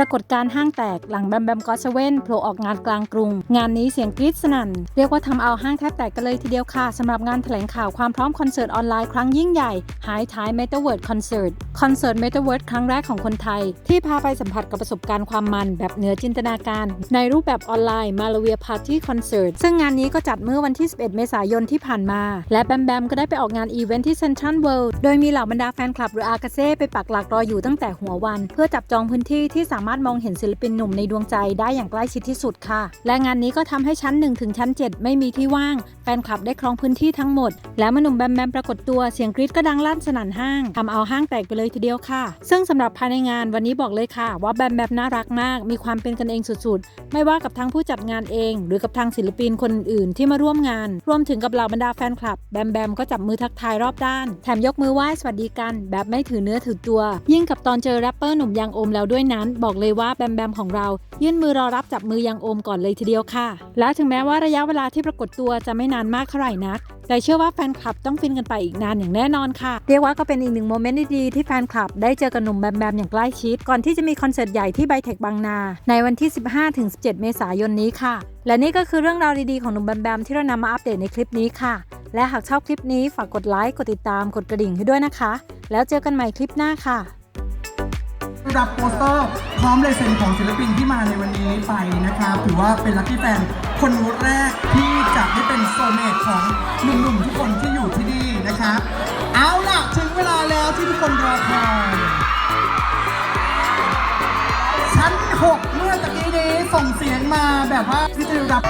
ปรากฏการห้างแตกหลังแบมแบมกอสเว่นโผล่ออกงานกลางกรุง งานนี้เสียงกรี๊ดสนั่น เรียกว่าทำเอาห้างแทบแตกกันเลยทีเดียวค่ะสำหรับงานแถลงข่าวความพร้อมคอนเสิร์ตออนไลน์ครั้งยิ่งใหญ่ High Tide Metaverse Concert คอนเสิร์ต Metaverse ครั้งแรกของคนไทย ที่พาไปสัมผัสกับประสบการณ์ความมันแบบเหนือจินตนาการ ในรูปแบบออนไลน์ Malavia Party Concert ซึ่งงานนี้ก็จัดเมื่อวันที่ 11 เมษายนที่ผ่านมา และแบมแบมก็ได้ไปออกงานอีเวนท์ที่เซ็นทรัลเวิลด์โดยมีเหล่าบรรดาแฟนคลับหรืออากาเซ่ไปปักหลักรออยู่ตั้งแต่หัววัน เพื่อจับจองพื้นที่ที่สามารถมองเห็นศิลปินหนุ่มในดวงใจได้อย่างใกล้ชิดที่สุดค่ะ และงานนี้ก็ทำให้ชั้น 1 ถึงชั้น 7 ไม่มีที่ว่าง แฟนคลับได้ครองพื้นที่ทั้งหมด และมหนุ่มแบมแบมปรากฏตัวเสียงกรี๊ดก็ดังลั่นสนั่นห้างทำเอาห้างแตกไปเลยทีเดียวค่ะ ซึ่งสำหรับภายในงานวันนี้บอกเลยค่ะ ว่าแบมแบมน่ารักมาก มีความเป็นกันเองสุดๆ ไม่ว่ากับทางผู้จัดงานเอง หรือกับทางศิลปินคนอื่นที่มาร่วมงาน รวมถึงกับเหล่าบรรดาแฟนคลับแบมแบมก็จับมือทักทายรอบด้าน แถมยกมือไหว้สวัสดีกัน แบบไม่ถือเนื้อถือตัว ยิ่งกับตอนเจอแรปเปอร์หนุ่มยังโอมแล้วด้วยนั้นบอกเลยว่าแบมแบมของเรา ยื่นมือรอรับจับมือยังโอมก่อนเลยทีเดียวค่ะ และถึงแม้ว่าระยะเวลาที่ปรากฏตัวจะไม่นานมากเท่าไหร่นัก แต่เชื่อว่าแฟนคลับต้องฟินกันไปอีกนานอย่างแน่นอนค่ะ เรียกว่าก็เป็นอีกหนึ่งโมเมนต์ดีๆที่แฟนคลับได้เจอกับหนุ่มแบมแบมอย่างใกล้ชิด ก่อนที่จะมีคอนเสิร์ตใหญ่ที่ไบเทคบางนา ในวันที่ 15-17 เมษายนนี้ค่ะ และนี่ก็คือเรื่องราวดีๆของหนุ่มแบมแบมที่เรานำมาอัปเดตในคลิปนี้ค่ะ และหากชอบคลิปนี้ฝากกดไลค์กดติดตามกดกระดิ่งให้ด้วยนะคะ แล้วเจอกันใหม่คลิปหน้าค่ะ รับโปสเตอร์พร้อมลายเซ็นของศิลปินที่มาในวันนี้ไปนะครับถือว่าเป็นลัคกี้แฟนคนแรกที่จะได้เป็นโซเมตของหนุ่มๆทุกคนที่อยู่ที่นี่นะครับ เอาล่ะ ถึงเวลาแล้วที่ทุกคนรอคอยชั้น 6 เมื่อตะกี้นี้ส่งเสียงมาแบบว่าที่จะรับ